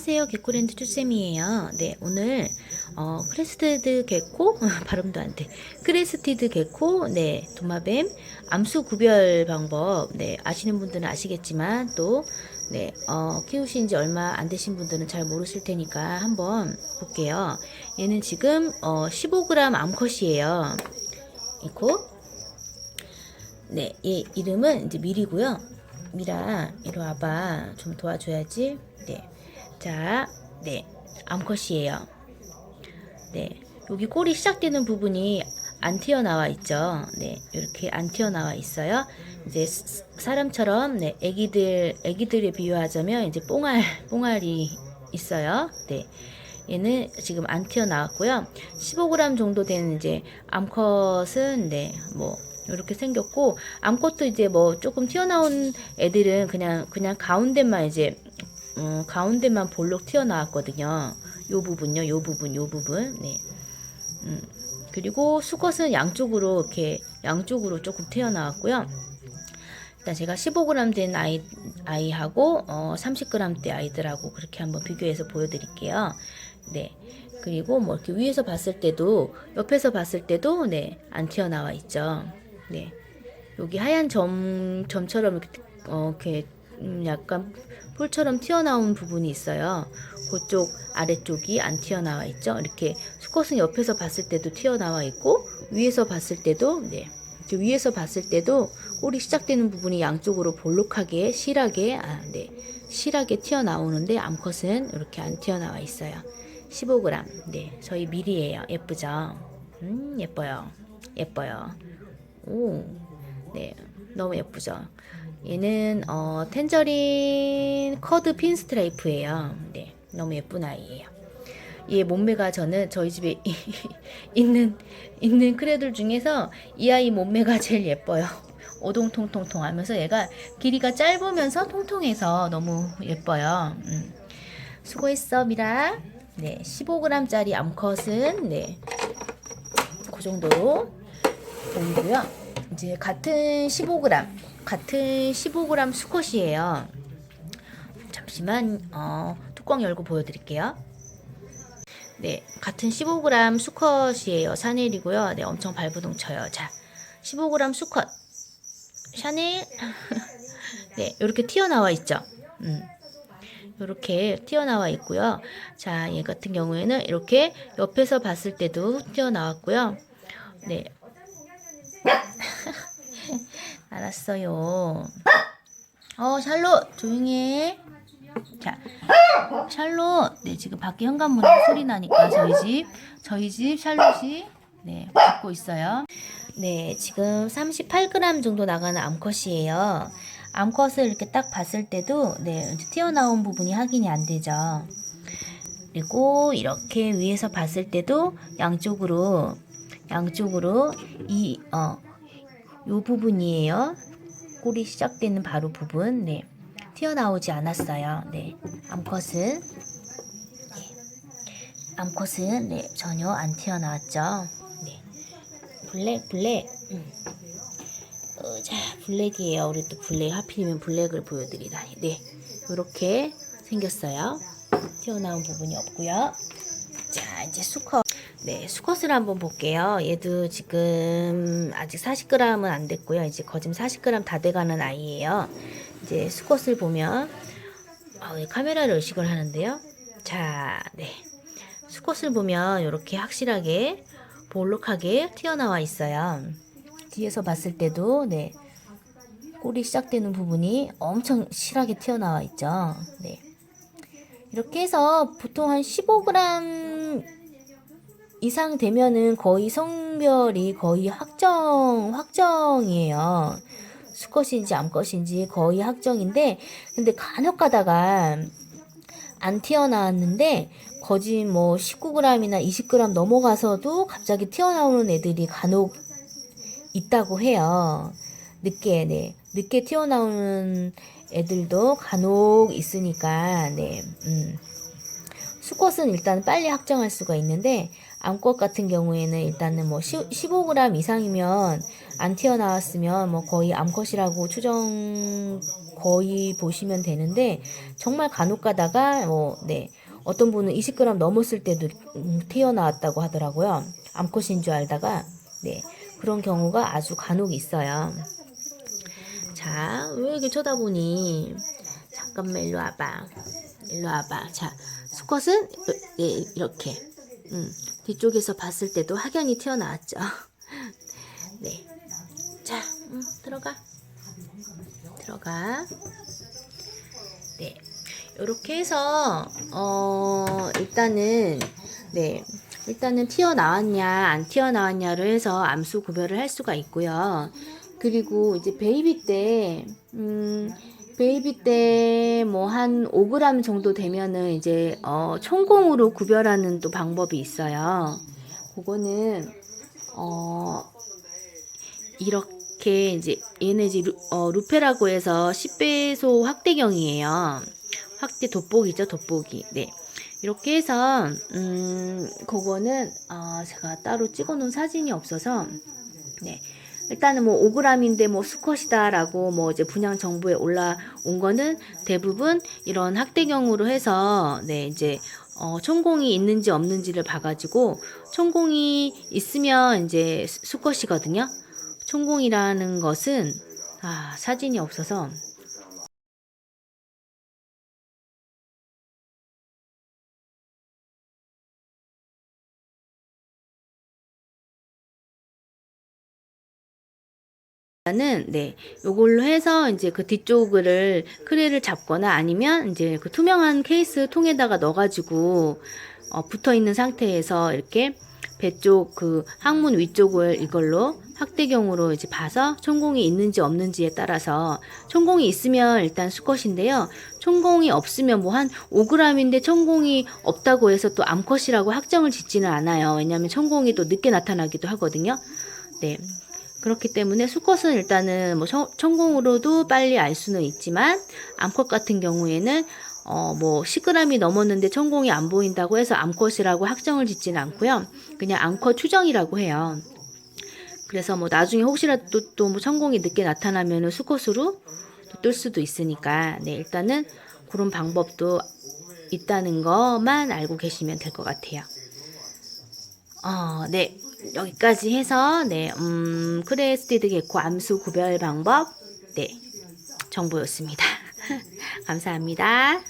안녕하세요. 개코랜드 쭈쌤이에요. 네, 오늘 어, 크레스티드 개코 발음도 안 돼. 크레스티드 개코, 네, 도마뱀 암수 구별 방법, 네, 아시는 분들은 아시겠지만 또 네, 어, 키우신 지 얼마 안 되신 분들은 잘 모르실 테니까 한번 볼게요. 얘는 지금 어, 15g 암컷이에요. 이 코. 네, 얘 이름은 이제 미리고요. 미라, 이리 와봐. 좀 도와줘야지. 네. 자, 네. 암컷이에요. 네. 여기 꼬리 시작되는 부분이 안 튀어나와 있죠. 네. 이렇게 안 튀어나와 있어요. 이제 스- 사람처럼, 네. 애기들, 애기들에 비유하자면 이제 뽕알, 뽕알이 있어요. 네. 얘는 지금 안 튀어나왔고요. 15g 정도 되는 이제 암컷은, 네. 뭐, 이렇게 생겼고, 암컷도 이제 뭐 조금 튀어나온 애들은 그냥, 그냥 가운데만 이제 어, 가운데만 볼록 튀어나왔거든요. 요 부분요, 요 부분, 요 부분. 네. 음, 그리고 수컷은 양쪽으로 이렇게 양쪽으로 조금 튀어나왔고요. 일단 제가 15g 된 아이 아이하고 어, 30g 대 아이들하고 그렇게 한번 비교해서 보여드릴게요. 네. 그리고 뭐 이렇게 위에서 봤을 때도 옆에서 봤을 때도 네 안 튀어나와 있죠. 네. 여기 하얀 점 점처럼 이렇게 어, 이렇게 음, 약간 풀처럼 튀어나온 부분이 있어요. 그쪽 아래쪽이 안 튀어나와 있죠. 이렇게 수컷은 옆에서 봤을 때도 튀어나와 있고 위에서 봤을 때도 네. 위에서 봤을 때도 꼬리 시작되는 부분이 양쪽으로 볼록하게 실하게 아, 네. 실하게 튀어나오는데 암컷은 이렇게 안 튀어나와 있어요. 15g. 네. 저희 미리예요. 예쁘죠? 음, 예뻐요. 예뻐요. 오. 네. 너무 예쁘죠? 얘는 어, 텐저린 커드 핀 스트라이프예요. 네, 너무 예쁜 아이예요. 얘 몸매가 저는 저희 집에 있는 있는 크레들 중에서 이 아이 몸매가 제일 예뻐요. 오동통통통 하면서 얘가 길이가 짧으면서 통통해서 너무 예뻐요. 음. 수고했어 미라. 네, 15g짜리 암컷은 네, 그 정도로 보이고요. 이제 같은 15g, 같은 15g 수컷이에요. 잠시만, 어, 뚜껑 열고 보여드릴게요. 네, 같은 15g 수컷이에요. 샤넬이고요. 네, 엄청 발부동 쳐요. 자, 15g 수컷. 샤넬. 네, 이렇게 튀어나와 있죠. 음. 이렇게 튀어나와 있고요. 자, 얘 같은 경우에는 이렇게 옆에서 봤을 때도 튀어나왔고요. 네, 알았어요. 어, 샬롯, 조용히 해. 자, 샬롯, 네, 지금 밖에 현관문에 소리 나니까 저희 집, 저희 집 샬롯이, 네, 듣고 있어요. 네, 지금 38g 정도 나가는 암컷이에요. 암컷을 이렇게 딱 봤을 때도, 네, 튀어나온 부분이 확인이 안 되죠. 그리고 이렇게 위에서 봤을 때도 양쪽으로, 양쪽으로 이, 어, 요 부분이에요. 꼬리 시작되는 바로 부분. 네. 튀어나오지 않았어요. 네. 암컷은 네. 암컷은 네, 전혀 안 튀어나왔죠. 네. 블랙 블랙. 음. 어, 자, 블랙이에요. 우리 또 블랙 하필이면 블랙을 보여 드리다니. 네. 이렇게 생겼어요. 튀어나온 부분이 없고요. 자, 이제 수컷. 네, 수컷을 한번 볼게요. 얘도 지금 아직 40g은 안 됐고요. 이제 거짐 40g 다 돼가는 아이예요. 이제 수컷을 보면 아, 왜 카메라를 의식을 하는데요. 자, 네. 수컷을 보면 이렇게 확실하게 볼록하게 튀어나와 있어요. 뒤에서 봤을 때도 네. 꼬리 시작되는 부분이 엄청 실하게 튀어나와 있죠. 네. 이렇게 해서 보통 한 15g 이상 되면은 거의 성별이 거의 확정, 확정이에요. 수컷인지 암컷인지 거의 확정인데, 근데 간혹 가다가 안 튀어나왔는데, 거짓 뭐 19g이나 20g 넘어가서도 갑자기 튀어나오는 애들이 간혹 있다고 해요. 늦게, 네. 늦게 튀어나오는 애들도 간혹 있으니까, 네. 음. 수컷은 일단 빨리 확정할 수가 있는데 암컷 같은 경우에는 일단은 뭐 15g 이상이면 안 튀어나왔으면 뭐 거의 암컷이라고 추정 거의 보시면 되는데 정말 간혹 가다가 뭐 네. 어떤 분은 20g 넘었을 때도 음, 튀어나왔다고 하더라고요. 암컷인 줄 알다가 네. 그런 경우가 아주 간혹 있어요. 자, 왜 이렇게 쳐다보니? 잠깐만 일로 와봐. 일로 와봐. 자, 수컷은 예, 이렇게 음, 뒤쪽에서 봤을 때도 확연히 튀어나왔죠. 네. 자, 음, 들어가. 들어가. 네. 이렇게 해서 어 일단은 네. 일단은 튀어나왔냐 안 튀어나왔냐를 해서 암수 구별을 할 수가 있고요. 그리고 이제 베이비 때 음, 베이비 때 뭐 한 5g 정도 되면은 이제 어 총공으로 구별하는 또 방법이 있어요. 그거는 어 이렇게 이제 얘네 이제 루, 어, 루페라고 해서 10배소 확대경이에요. 확대 돋보기죠, 돋보기. 네. 이렇게 해서 음 그거는 아 제가 따로 찍어 놓은 사진이 없어서 네. 일단은 뭐 5g인데 뭐 수컷이다라고 뭐 이제 분양 정보에 올라온 거는 대부분 이런 학대경으로 해서 네 이제 어 총공이 있는지 없는지를 봐가지고 총공이 있으면 이제 수- 수컷이거든요. 총공이라는 것은 아 사진이 없어서 는 네, 요걸로 해서 이제 그 뒤쪽을 크레를 잡거나 아니면 이제 그 투명한 케이스 통에다가 넣어가지고 어, 붙어 있는 상태에서 이렇게 배 쪽 그 항문 위쪽을 이걸로 확대경으로 이제 봐서 총공이 있는지 없는지에 따라서 총공이 있으면 일단 수컷인데요. 총공이 없으면 뭐 한 5g인데 총공이 없다고 해서 또 암컷이라고 확정을 짓지는 않아요. 왜냐하면 총공이 또 늦게 나타나기도 하거든요. 네. 그렇기 때문에 수컷은 일단은 뭐 청- 천공으로도 빨리 알 수는 있지만 암컷 같은 경우에는 어 뭐 10g이 넘었는데 천공이 안 보인다고 해서 암컷이라고 확정을 짓지는 않고요. 그냥 암컷 추정이라고 해요. 그래서 뭐 나중에 혹시라도 또 뭐 천공이 늦게 나타나면은 수컷으로 또뜰 수도 있으니까 네 일단은 그런 방법도 있다는 것만 알고 계시면 될 것 같아요. 어, 네. 여기까지 해서, 네, 음, 크레스티드 개코 암수 구별 방법, 네, 정보였습니다. 감사합니다.